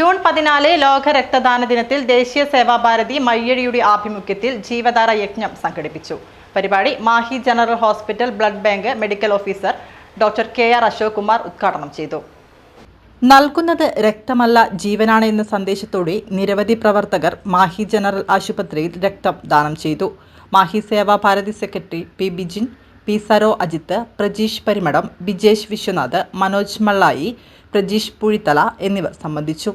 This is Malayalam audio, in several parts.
ജൂൺ പതിനാല് ലോക രക്തദാന ദിനത്തിൽ ദേശീയ സേവാ ഭാരതി മയ്യഴിയുടെ ആഭിമുഖ്യത്തിൽ ജീവധാര യജ്ഞം സംഘടിപ്പിച്ചു. പരിപാടി Mahe general hospital blood bank medical officer doctor K R Ashok Kumar ഉദ്ഘാടനം ചെയ്തു. നൽകുന്നത് രക്തമല്ല ജീവനാണ് എന്ന സന്ദേശത്തോടെ നിരവധി പ്രവർത്തകർ മാഹി ജനറൽ ആശുപത്രിയിൽ രക്തം ദാനം ചെയ്തു. Mahe Seva Bharati secretary P Bijin P Saro Ajith Prajeesh Parimadam Bijesh Viswanath Manoj Mallayi Prajeesh Puzhithala എന്നിവർ സംബന്ധിച്ചു.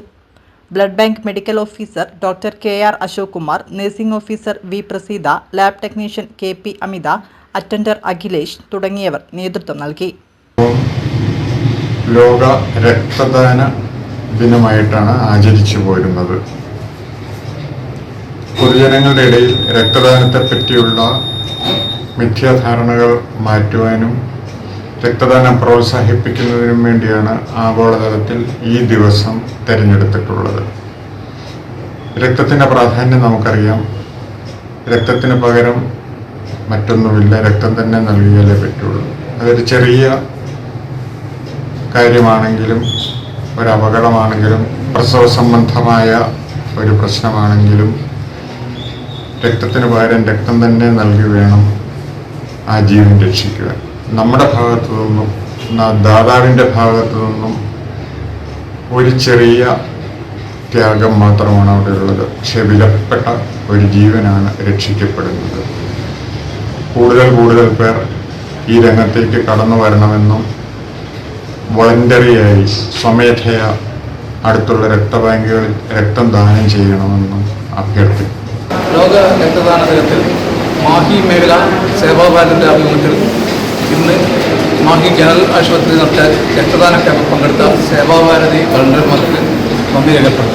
Blood bank medical officer doctor K R Ashok Kumar nursing officer V Praseetha lab technician K P Amitha attender Akhilesh തുടങ്ങിയവർ നേതൃത്വം നൽകി. ലോക രക്തദാന ദിനമായിട്ടാണ് ആചരിച്ചു പോരുന്നത്. പൊതുജനങ്ങളുടെ ഇടയിൽ രക്തദാനത്തെ പറ്റിയുള്ള മിഥ്യാധാരണകൾ മാറ്റുവാനും രക്തദാനം പ്രോത്സാഹിപ്പിക്കുന്നതിനും വേണ്ടിയാണ് ആഗോളതലത്തിൽ ഈ ദിവസം തിരഞ്ഞെടുത്തിട്ടുള്ളത്. രക്തത്തിന്റെ പ്രാധാന്യം നമുക്കറിയാം. രക്തത്തിന് പകരം മറ്റൊന്നുമില്ല. രക്തം തന്നെ നൽകിയാലേ പറ്റുള്ളൂ. അതൊരു ചെറിയ കാര്യമാണെങ്കിലും ഒരു അപകടമാണെങ്കിലും പ്രസവ സംബന്ധമായ ഒരു പ്രശ്നമാണെങ്കിലും രക്തത്തിന് പകരം രക്തം തന്നെ നൽകി വേണം ആ ജീവൻ രക്ഷിക്കുക നമ്മുടെ ഭാഗത്തു നിന്നും ദാതാവിന്റെ ഭാഗത്തു നിന്നും ഒരു ചെറിയ ത്യാഗം മാത്രമാണ് അവിടെ ഉള്ളത്. പക്ഷെ വിലപ്പെട്ട ഒരു ജീവനാണ് രക്ഷിക്കപ്പെടുന്നത്. കൂടുതൽ കൂടുതൽ പേർ ഈ രംഗത്തേക്ക് കടന്നു വരണമെന്നും വളണ്ടറിയായി സ്വമേധയ അടുത്തുള്ള രക്തബാങ്കുകളിൽ രക്തം ദാനം ചെയ്യണമെന്നും അഭ്യർത്ഥിക്കുന്നു. ലോക രക്തദാന ദിനത്തിൽ മാഹി മേഖല സേവാഭാരതിന്റെ ആഭിമുഖ്യത്തിൽ മാഹി ജനറൽ ആശുപത്രി നടത്തിയ രക്തദാന ക്യാമ്പിൽ പങ്കെടുത്ത സേവാഭാരതി വളണ്ടർമാർക്ക് നന്ദി രേഖപ്പെടുത്തുന്നു.